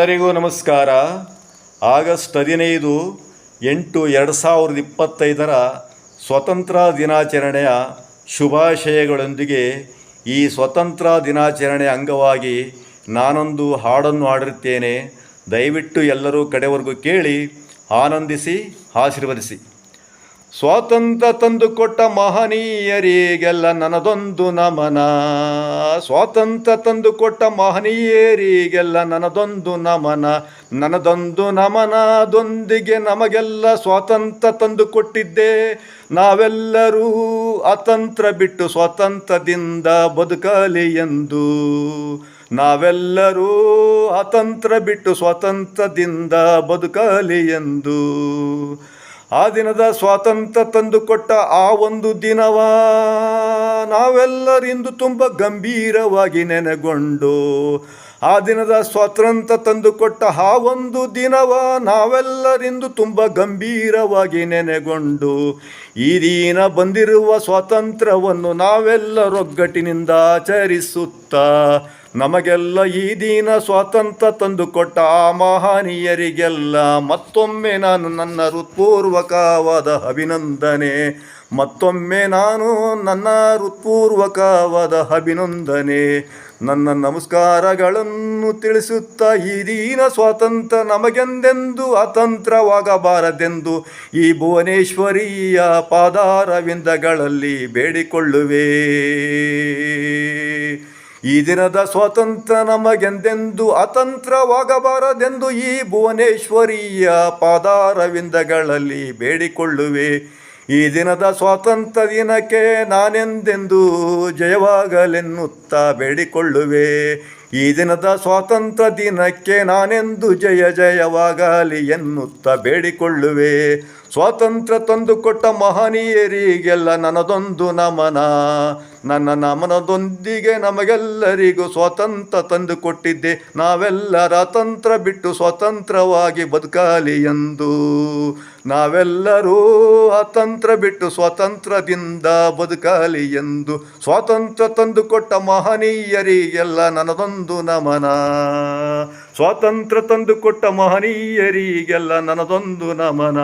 ಎಲ್ಲರಿಗೂ ನಮಸ್ಕಾರ. ಆಗಸ್ಟ್ ಹದಿನೈದು ಎಂಟು ಎರಡು ಸಾವಿರದ ಇಪ್ಪತ್ತೈದರ ಸ್ವತಂತ್ರ ದಿನಾಚರಣೆಯ ಶುಭಾಶಯಗಳೊಂದಿಗೆ ಈ ಸ್ವತಂತ್ರ ದಿನಾಚರಣೆ ಅಂಗವಾಗಿ ನಾನೊಂದು ಹಾಡನ್ನು ಹಾಡಿರುತ್ತೇನೆ. ದಯವಿಟ್ಟು ಎಲ್ಲರೂ ಕಡೆವರೆಗೂ ಕೇಳಿ ಆನಂದಿಸಿ, ಆಶೀರ್ವದಿಸಿ. ಸ್ವಾತಂತ್ರ್ಯ ತಂದುಕೊಟ್ಟ ಮಹನೀಯರಿಗೆಲ್ಲ ನನ್ನದೊಂದು ನಮನ. ಸ್ವಾತಂತ್ರ್ಯ ತಂದುಕೊಟ್ಟ ಮಹನೀಯರಿಗೆಲ್ಲ ನನ್ನದೊಂದು ನಮನ. ನನ್ನದೊಂದು ನಮನದೊಂದಿಗೆ ನಮಗೆಲ್ಲ ಸ್ವಾತಂತ್ರ್ಯ ತಂದುಕೊಟ್ಟಿದ್ದೆ. ನಾವೆಲ್ಲರೂ ಅತಂತ್ರ ಬಿಟ್ಟು ಸ್ವಾತಂತ್ರ್ಯದಿಂದ ಬದುಕಲಿ ಎಂದು. ನಾವೆಲ್ಲರೂ ಅತಂತ್ರ ಬಿಟ್ಟು ಸ್ವಾತಂತ್ರ್ಯದಿಂದ ಬದುಕಲಿ ಎಂದು. ಆ ದಿನದ ಸ್ವಾತಂತ್ರ್ಯ ತಂದುಕೊಟ್ಟ ಆ ಒಂದು ದಿನವ ನಾವೆಲ್ಲರಿಂದು ತುಂಬ ಗಂಭೀರವಾಗಿ ನೆನೆಗೊಂಡು ಆ ದಿನದ ಸ್ವಾತಂತ್ರ್ಯ ತಂದುಕೊಟ್ಟ ಆ ಒಂದು ದಿನವ ನಾವೆಲ್ಲರಿಂದು ತುಂಬ ಗಂಭೀರವಾಗಿ ನೆನೆಗೊಂಡು ಈ ದಿನ ಬಂದಿರುವ ಸ್ವಾತಂತ್ರ್ಯವನ್ನು ನಾವೆಲ್ಲರೊಗ್ಗಟ್ಟಿನಿಂದ ಆಚರಿಸುತ್ತಾ ನಮಗೆಲ್ಲ ಈ ದಿನ ಸ್ವಾತಂತ್ರ್ಯ ತಂದುಕೊಟ್ಟ ಆ ಮಹನೀಯರಿಗೆಲ್ಲ ಮತ್ತೊಮ್ಮೆ ನಾನು ನನ್ನ ಹೃತ್ಪೂರ್ವಕವಾದ ಅಭಿನಂದನೆ. ಮತ್ತೊಮ್ಮೆ ನಾನು ನನ್ನ ಹೃತ್ಪೂರ್ವಕವಾದ ಅಭಿನಂದನೆ. ನನ್ನ ನಮಸ್ಕಾರಗಳನ್ನು ತಿಳಿಸುತ್ತಾ ಈ ದಿನ ಸ್ವಾತಂತ್ರ್ಯ ನಮಗೆಂದೆಂದು ಅತಂತ್ರವಾಗಬಾರದೆಂದು ಈ ಭುವನೇಶ್ವರಿಯ ಪಾದಾರವಿಂದಗಳಲ್ಲಿ ಬೇಡಿಕೊಳ್ಳುವೆ. ಈ ದಿನದ ಸ್ವಾತಂತ್ರ್ಯ ನಮಗೆಂದೆಂದು ಅತಂತ್ರವಾಗಬಾರದೆಂದು ಈ ಭುವನೇಶ್ವರಿಯ ಪಾದಾರವಿಂದಗಳಲ್ಲಿ ಬೇಡಿಕೊಳ್ಳುವೆ. ಈ ದಿನದ ಸ್ವಾತಂತ್ರ್ಯ ದಿನಕ್ಕೆ ನಾನೆಂದೆಂದು ಜಯವಾಗಲೆನ್ನುತ್ತಾ ಬೇಡಿಕೊಳ್ಳುವೆ. ಈ ದಿನದ ಸ್ವಾತಂತ್ರ್ಯ ದಿನಕ್ಕೆ ನಾನೆಂದು ಜಯ ಜಯವಾಗಲಿ ಎನ್ನುತ್ತಾ ಬೇಡಿಕೊಳ್ಳುವೆ. ಸ್ವಾತಂತ್ರ್ಯ ತಂದುಕೊಟ್ಟ ಮಹನೀಯರಿಗೆಲ್ಲ ನನ್ನದೊಂದು ನಮನ. ನನ್ನ ನಮನದೊಂದಿಗೆ ನಮಗೆಲ್ಲರಿಗೂ ಸ್ವಾತಂತ್ರ್ಯ ತಂದುಕೊಟ್ಟಿದ್ದೆ ನಾವೆಲ್ಲರ ತಂತ್ರ ಬಿಟ್ಟು ಸ್ವತಂತ್ರವಾಗಿ ಬದುಕಲಿ ಎಂದು. ನಾವೆಲ್ಲರೂ ಅತಂತ್ರ ಬಿಟ್ಟು ಸ್ವಾತಂತ್ರ್ಯದಿಂದ ಬದುಕಲಿ ಎಂದು. ಸ್ವಾತಂತ್ರ್ಯ ತಂದುಕೊಟ್ಟ ಮಹನೀಯರಿಗೆಲ್ಲ ನನ್ನದೊಂದು ನಮನ. ಸ್ವಾತಂತ್ರ್ಯ ತಂದುಕೊಟ್ಟ ಮಹನೀಯರಿಗೆಲ್ಲ ನನ್ನದೊಂದು ನಮನ.